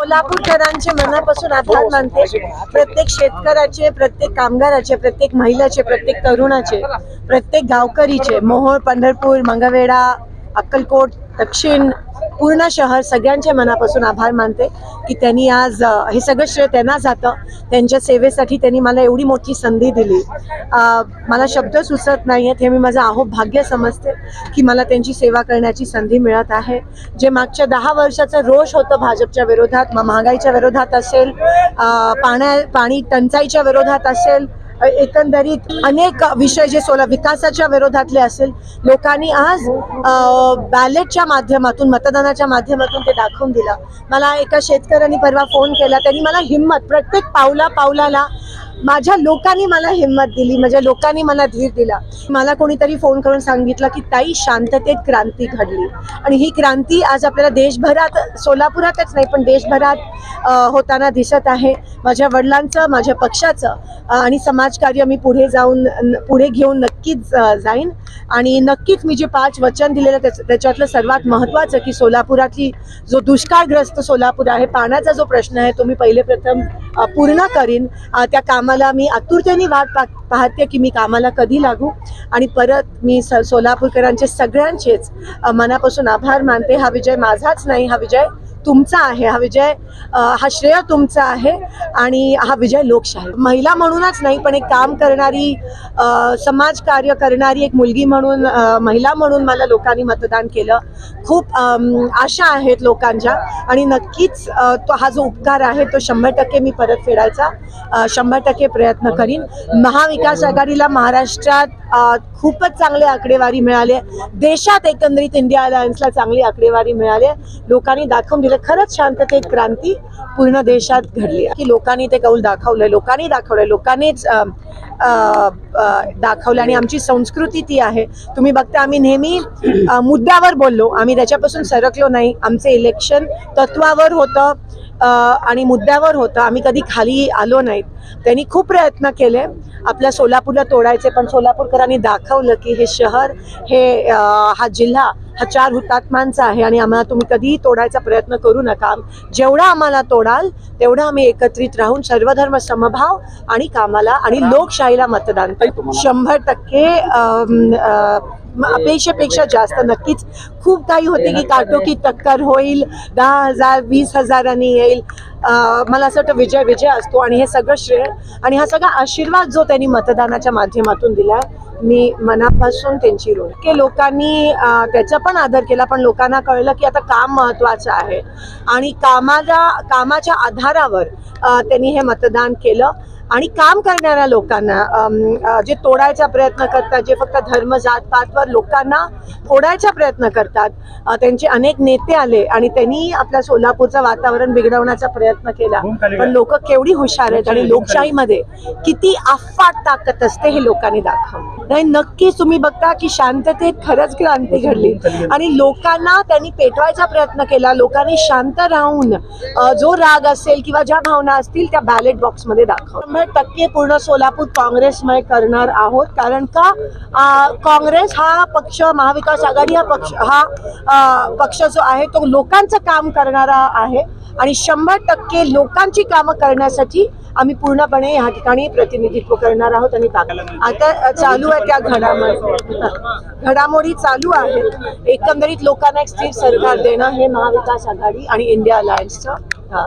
कोल्हापूरकरांचे मनापासून आभार मानते. प्रत्येक शेतकऱ्याचे प्रत्येक कामगाराचे प्रत्येक महिलाचे प्रत्येक तरुणाचे प्रत्येक गावकरीचे मोहोळ पंढरपूर मंगळवेढा अक्कलकोट दक्षिण पूर्ण शहर सगळ्यांच्या मनापासून आभार मानते की त्यांनी आज हे सगळं श्रेय त्यांना जातं. त्यांच्या सेवेसाठी त्यांनी मला एवढी मोठी संधी दिली. मला शब्द सुचत नाही आहेत हे मी माझं आहो भाग्य समजते की मला त्यांची सेवा करण्याची संधी मिळत आहे. जे मागच्या दहा वर्षाचं रोष होतं भाजपच्या विरोधात महागाईच्या विरोधात असेल पाण्या पाणी टंचाईच्या विरोधात असेल एकंदरीत अनेक विषय जे सोला विकासाच्या विरोधातले असेल लोकांनी आज बॅलेटच्या माध्यमातून मतदानाच्या माध्यमातून ते दाखवून दिलं. मला एका शेतकऱ्यांनी परवा फोन केला त्यांनी मला हिंमत प्रत्येक पावला पावलाला माझ्या लोकांनी मला हिंमत दिली माझ्या लोकांनी मला धीर दिला. मला कोणीतरी फोन करून सांगितलं की ताई शांततेत क्रांती घडली. आणि ही क्रांती आज आपल्याला देशभरात सोलापुरातच नाही पण देशभरात होताना दिसत आहे. माझ्या वडिलांचं माझ्या पक्षाचं आणि समाजकार्य मी पुढे जाऊन न- पुढे घेऊन नक्कीच जाईन. आणि नक्कीच मी जे पाच वचन दिलेलं त्याच- त्याच्यातलं सर्वात महत्त्वाचं की सोलापुरातली जो दुष्काळग्रस्त सोलापूर आहे पाण्याचा जो प्रश्न आहे तो मी पहिले प्रथम पूर्ण करीन. त्या कामाला मी आतुरतेने वाट पा पाहते की मी कामाला कधी लागू. आणि परत मी स सोलापूरकरांचे सगळ्यांचेच मनापासून आभार मानते. हा विजय माझाच नाही हा विजय तुमचा आहे हा विजय हा श्रेय तुमचा आहे आणि हा विजय लोकशाही. महिला म्हणूनच नाही पण एक काम करणारी समाजकार्य करणारी एक मुलगी म्हणून महिला म्हणून मला लोकांनी मतदान केलं. खूप आशा आहेत लोकांच्या आणि नक्कीच तो हा जो उपकार आहे तो शंभर टक्के मी परत फेडायचा. शंभर टक्के प्रयत्न करीन. महाविकास आघाडीला महाराष्ट्रात खूपच चांगले आकडेवारी मिळाले देशात एकंदरीत इंडिया अलायन्सला चांगली आकडेवारी मिळाली लोकांनी दाखवून दिलं खरंच शांततेत क्रांती पूर्ण देशात घडली आहे. की लोकांनी ते कौल दाखवलंय लोकांनी दाखवलंय लोकांनीच दाखवलं आणि आमची संस्कृती ती आहे. तुम्ही बघता आम्ही नेहमी मुद्द्यावर बोललो. आम्ही त्याच्यापासून सरकलो नाही. आमचे इलेक्शन तत्वावर होतं आणि मुद्द्यावर होतं. आम्ही कधी खाली आलो नाहीत. त्यांनी खूप प्रयत्न केले. आपल्या सोलापूरला तोडायचे पण सोलापूरकरांनी दाखवलं की हे शहर हे हा जिल्हा हा चार हुतात्मांचा आहे आणि आम्हाला तुम्ही कधीही तोडायचा प्रयत्न करू नका. जेवढा आम्हाला तोडाल तेवढा आम्ही एकत्रित राहून सर्वधर्म समभाव आणि कामाला आणि लोकशाहीला मतदान शंभर टक्के अपेक्षेपेक्षा जास्त नक्कीच खूप काही होते की काटोकी टक्कर होईल दहा हजार वीस हजारांनी येईल. मला असं वाटतं विजय विजय असतो आणि हे सगळं श्रेय आणि हा सगळा आशीर्वाद जो त्यांनी मतदानाच्या माध्यमातून दिला मी मनापासून त्यांची ऋण. की लोकांनी त्याचा पण आदर केला पण लोकांना कळलं की आता काम महत्त्वाचं आहे. आणि कामाला कामाच्या आधारावर त्यांनी हे मतदान केलं. आणि काम करणाऱ्या लोकांना जे तोडायचा प्रयत्न करतात जे फक्त धर्म जात पातवर लोकांना फोडायचा प्रयत्न करतात त्यांचे अनेक नेते आले आणि त्यांनी आपल्या सोलापूरचं वातावरण बिघडवण्याचा प्रयत्न केला. पण लोक केवढी हुशार आहेत आणि लोकशाहीमध्ये किती अफाट ताकद असते हे लोकांनी दाखवलं. नाही नक्कीच तुम्ही बघता की शांततेत खरंच क्रांती घडली. आणि लोकांना त्यांनी पेटवायचा प्रयत्न केला. लोकांनी शांत राहून जो राग असेल किंवा ज्या भावना असतील त्या बॅलेट बॉक्समध्ये दाखव शंभर टक्के पूर्ण सोलापूर काँग्रेसमय करणार आहोत. कारण का? काँग्रेस हा पक्ष महाविकास आघाडी हा पक्ष हा पक्ष जो आहे तो लोकांचं काम करणारा आहे. आणि शंभर टक्के लोकांची कामं करण्यासाठी आम्ही पूर्णपणे या ठिकाणी प्रतिनिधित्व करणार आहोत आणि आता चालू आहे त्या घडामोडी. घडामोडी चालू आहेत. एकंदरीत लोकांना एक स्थिर सरकार देणं हे महाविकास आघाडी आणि इंडिया अलायन्सचं हा,